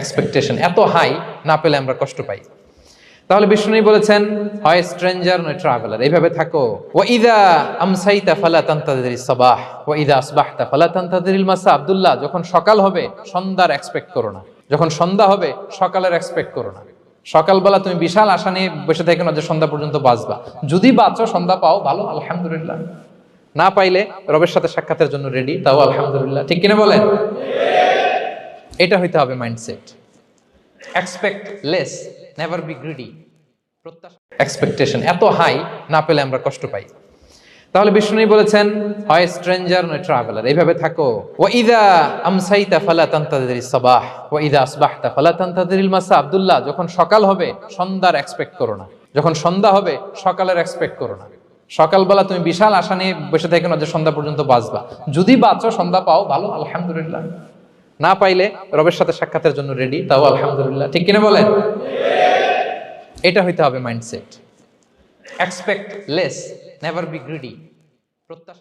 Expectation এত high না পেলে আমরা কষ্ট পাই। তাহলে বিষ্ণু বলেছেন, হয় স্ট্রেঞ্জার নয় ট্রাভেলার এইভাবে থাকো। ও ইদা আমসাইতা ফালা তান্তাদির সাবাহ। ও ইদা আসবাহতা ফালা তান্তাদির মাসা। আব্দুল্লাহ, যখন সকাল হবে, সন্ধ্যার এক্সপেক্ট করো না। যখন সন্ধ্যা হবে, সকালের এক্সপেক্ট করো না। সকালবেলা তুমি বিশাল আশা নিয়ে বসে থেকে না যে সন্ধ্যা পর্যন্ত বাঁচবা। যদি বাঁচো, সন্ধ্যা পাও, ভালো, আলহামদুলিল্লাহ। না পাইলে রবের সাথে সাক্ষাতের জন্য রেডি তাও আলহামদুলিল্লাহ। ঠিক কিনা বলেন? এটা হইতে হবে mindset expect less never be greedy expectation এত হাই না পেলে আমরা কষ্ট পাই। তাহলে বিষ্ণু বলেছেন, হয় স্ট্রেঞ্জার নয় ট্রাভেলার এইভাবে থাকো। ও ইদা আমসাইতা ফালা তান্তাদির সাবাহ ও ইদা আসবাহতা ফালা তান্তাদির মাসা। আব্দুল্লাহ, যখন সকাল হবে, সন্ধ্যার এক্সপেক্ট করো না। যখন সন্ধ্যা হবে, সকালের এক্সপেক্ট করো না। সকালবেলা তুমি বিশাল আশা নিয়ে বসে থেকে না যে সন্ধ্যা পর্যন্ত বাঁচবা। যদি বাঁচো, সন্ধ্যা পাও, ভালো, আলহামদুলিল্লাহ। না পাইলে রবের সাথে সাক্ষাতের জন্য রেডি তাও আলহামদুলিল্লাহ। ঠিক কিনা বলেন? এটা হইতে হবে mindset expect less never be greedy প্রত্যাশা